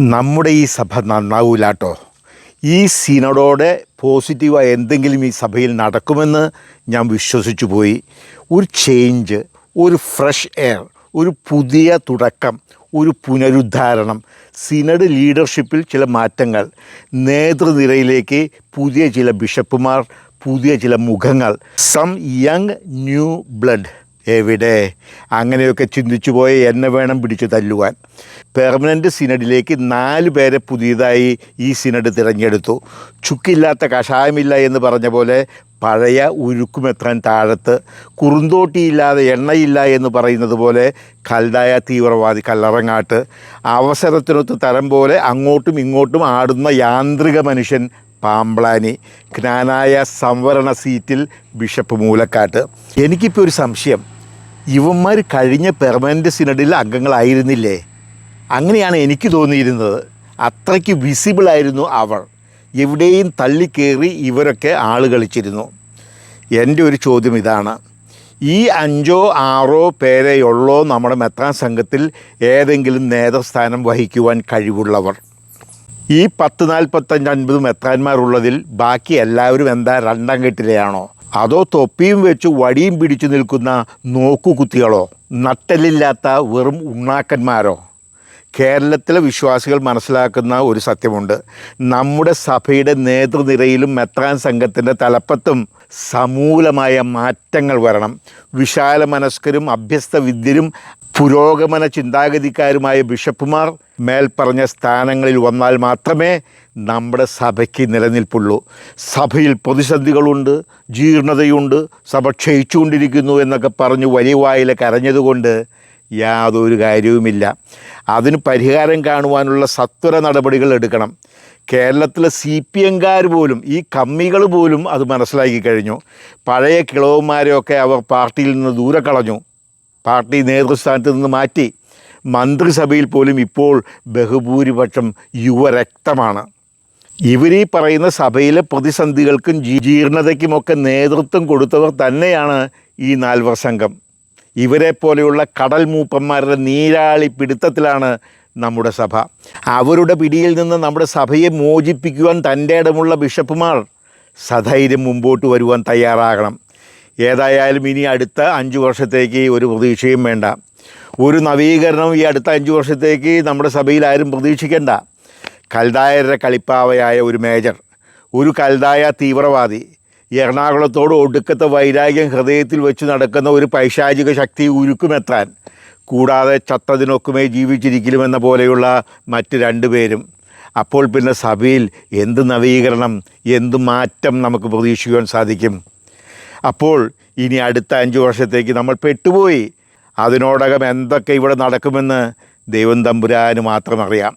നമ്മുടെ ഈ സഭ നന്നാവൂലാട്ടോ ഈ സിനഡോടെ പോസിറ്റീവായ എന്തെങ്കിലും ഈ സഭയിൽ നടക്കുമെന്ന് ഞാൻ വിശ്വസിച്ചു പോയി. ഒരു ചേഞ്ച് ഒരു ഫ്രഷ് എയർ ഒരു പുതിയ തുടക്കം ഒരു പുനരുദ്ധാരണം സിനഡ് ലീഡർഷിപ്പിൽ ചില മാറ്റങ്ങൾ നേതൃനിരയിലേക്ക് പുതിയ ചില ബിഷപ്പുമാർ പുതിയ ചില മുഖങ്ങൾ സം യങ് ന്യൂ ബ്ലഡ് എവിടെ? അങ്ങനെയൊക്കെ ചിന്തിച്ചു പോയ എന്നെ വേണം പിടിച്ചു തല്ലുവാൻ. പെർമനന്റ് സിനഡിലേക്ക് നാല് പേരെ പുതിയതായി ഈ സിനഡ് തിരഞ്ഞെടുത്തു. ചുക്കില്ലാത്ത കഷായമില്ല എന്ന് പറഞ്ഞ പോലെ പഴയ ഉരുക്കുമെത്താൻ താഴത്ത് കുറുന്തോട്ടിയില്ലാതെ എണ്ണയില്ല എന്ന് പറയുന്നത് പോലെ കൽതായ തീവ്രവാദി കല്ലറങ്ങാട്ട് അവസരത്തിനൊത്ത് തരം പോലെ അങ്ങോട്ടും ഇങ്ങോട്ടും ആടുന്ന യാന്ത്രിക മനുഷ്യൻ പാമ്പ്ളാനി ജ്ഞാനായ സംവരണ സീറ്റിൽ ബിഷപ്പ് മൂലക്കാട്ട്. എനിക്കിപ്പോൾ ഒരു സംശയം. ഇവന്മാർ കഴിഞ്ഞ പെർമനന്റ് സിനഡിൽ അംഗങ്ങളായിരുന്നില്ലേ? അങ്ങനെയാണ് എനിക്ക് തോന്നിയിരുന്നത്. അത്രയ്ക്ക് വിസിബിളായിരുന്നു അവർ. എവിടെയും തള്ളിക്കേറി ഇവരൊക്കെ ആൾ കളിച്ചിരുന്നു. എന്റെ ഒരു ചോദ്യം ഇതാണ്. ഈ അഞ്ചോ ആറോ പേരെയുള്ളോ നമ്മുടെ മെത്രാൻ സംഘത്തിൽ ഏതെങ്കിലും നേതൃസ്ഥാനം വഹിക്കുവാൻ കഴിവുള്ളവർ? ഈ പത്ത് നാൽപ്പത്തഞ്ച് അൻപത് മെത്രാന്മാരുള്ളതിൽ ബാക്കി എല്ലാവരും എന്താ രണ്ടാം കെട്ടിലെയാണോ അതോ തൊപ്പിയും വെച്ച് വടിയും പിടിച്ചു നിൽക്കുന്ന നോക്കുകുത്തികളോ? നട്ടലില്ലാത്ത വെറും ഉണ്ണാക്കന്മാരോ? കേരളത്തിലെ വിശ്വാസികൾ മനസ്സിലാക്കുന്ന ഒരു സത്യമുണ്ട്. നമ്മുടെ സഭയുടെ നേതൃനിരയിലും മെത്രാൻ സംഘത്തിന്റെ തലപ്പത്തും സമൂലമായ മാറ്റങ്ങൾ വരണം. വിശാല മനസ്കരും അഭ്യസ്ത വിദ്യരും പുരോഗമന ചിന്താഗതിക്കാരുമായ ബിഷപ്പുമാർ മേൽപ്പറഞ്ഞ സ്ഥാനങ്ങളിൽ വന്നാൽ മാത്രമേ നമ്മുടെ സഭയ്ക്ക് നിലനിൽപ്പുള്ളൂ. സഭയിൽ പ്രതിസന്ധികളുണ്ട് ജീർണതയുണ്ട് സഭ ക്ഷയിച്ചുകൊണ്ടിരിക്കുന്നു എന്നൊക്കെ പറഞ്ഞു വലിയ വായിലെ കരഞ്ഞതുകൊണ്ട് യാതൊരു കാര്യവുമില്ല. അതിന് പരിഹാരം കാണുവാനുള്ള സത്വര നടപടികൾ എടുക്കണം. കേരളത്തിലെ സി പി എംകാർ പോലും ഈ കമ്മികൾ പോലും അത് മനസ്സിലാക്കി കഴിഞ്ഞു. പഴയ കിളവന്മാരെയൊക്കെ അവർ പാർട്ടിയിൽ നിന്ന് ദൂരെ കളഞ്ഞു. പാർട്ടി നേതൃസ്ഥാനത്ത് നിന്ന് മാറ്റി. മന്ത്രിസഭയിൽ പോലും ഇപ്പോൾ ബഹുഭൂരിപക്ഷം യുവരക്തമാണ്. ഇവരീ പറയുന്ന സഭയിലെ പ്രതിസന്ധികൾക്കും ജീർണതയ്ക്കുമൊക്കെ നേതൃത്വം കൊടുത്തവർ തന്നെയാണ് ഈ നാൽവർ സംഘം. ഇവരെ പോലെയുള്ള കടൽ മൂപ്പന്മാരുടെ നീരാളി പിടുത്തത്തിലാണ് നമ്മുടെ സഭ. അവരുടെ പിടിയിൽ നിന്ന് നമ്മുടെ സഭയെ മോചിപ്പിക്കുവാൻ തന്റെ ഇടമുള്ള ബിഷപ്പുമാർ സധൈര്യം മുമ്പോട്ട് വരുവാൻ തയ്യാറാകണം. ഏതായാലും ഇനി അടുത്ത അഞ്ച് വർഷത്തേക്ക് ഒരു പ്രതീക്ഷയും വേണ്ട. ഒരു നവീകരണം ഈ അടുത്ത അഞ്ച് വർഷത്തേക്ക് നമ്മുടെ സഭയിൽ ആരും പ്രതീക്ഷിക്കേണ്ട. കൽദായരുടെ കളിപ്പാവയായ ഒരു മേജർ ഒരു കൽദായ തീവ്രവാദി എറണാകുളത്തോട് ഒടുക്കത്തെ വൈരാഗ്യം ഹൃദയത്തിൽ വെച്ച് നടക്കുന്ന ഒരു പൈശാചിക ശക്തി ഉരുക്കുമെത്താൻ കൂടാതെ ചത്തതിനൊക്കുമേ ജീവിച്ചിരിക്കലുമെന്ന പോലെയുള്ള മറ്റ് രണ്ടുപേരും അപ്പോൾ പിന്നെ സഭയിൽ എന്ത് നവീകരണം എന്ത് മാറ്റം നമുക്ക് പ്രതീക്ഷിക്കുവാൻ സാധിക്കും? അപ്പോൾ ഇനി അടുത്ത അഞ്ച് വർഷത്തേക്ക് നമ്മൾ പെട്ടുപോയി. അതിനോടകം എന്തൊക്കെ ഇവിടെ നടക്കുമെന്ന് ദൈവം തമ്പുരാന് മാത്രം അറിയാം.